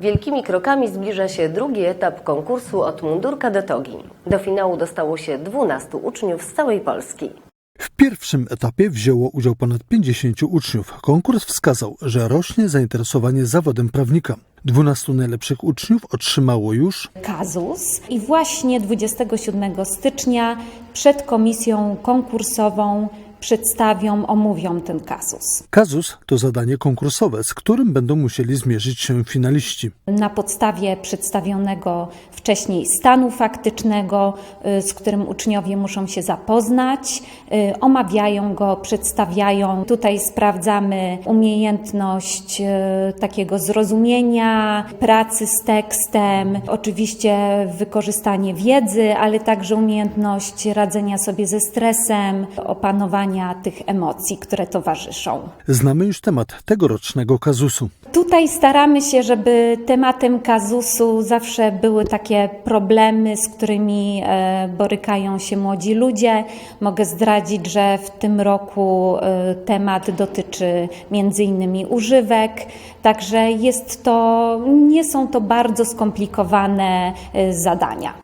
Wielkimi krokami zbliża się drugi etap konkursu od mundurka do togi. Do finału dostało się 12 uczniów z całej Polski. W pierwszym etapie wzięło udział ponad 50 uczniów. Konkurs wskazał, że rośnie zainteresowanie zawodem prawnika. 12 najlepszych uczniów otrzymało już kazus i właśnie 27 stycznia przed komisją konkursową przedstawią, omówią ten kazus. kazus to zadanie konkursowe, z którym będą musieli zmierzyć się finaliści. Na podstawie przedstawionego wcześniej stanu faktycznego, y, z którym uczniowie muszą się zapoznać, y, omawiają go, przedstawiają. Tutaj sprawdzamy umiejętność y, takiego zrozumienia, pracy z tekstem, oczywiście wykorzystanie wiedzy, ale także umiejętność radzenia sobie ze stresem, tych emocji, które towarzyszą. Znamy już temat tegorocznego kazusu. Tutaj staramy się, żeby tematem kazusu zawsze były takie problemy, z którymi e, borykają się młodzi ludzie. Mogę zdradzić, że w tym roku e, temat dotyczy między innymi używek, także jest to, nie są to bardzo skomplikowane e, zadania.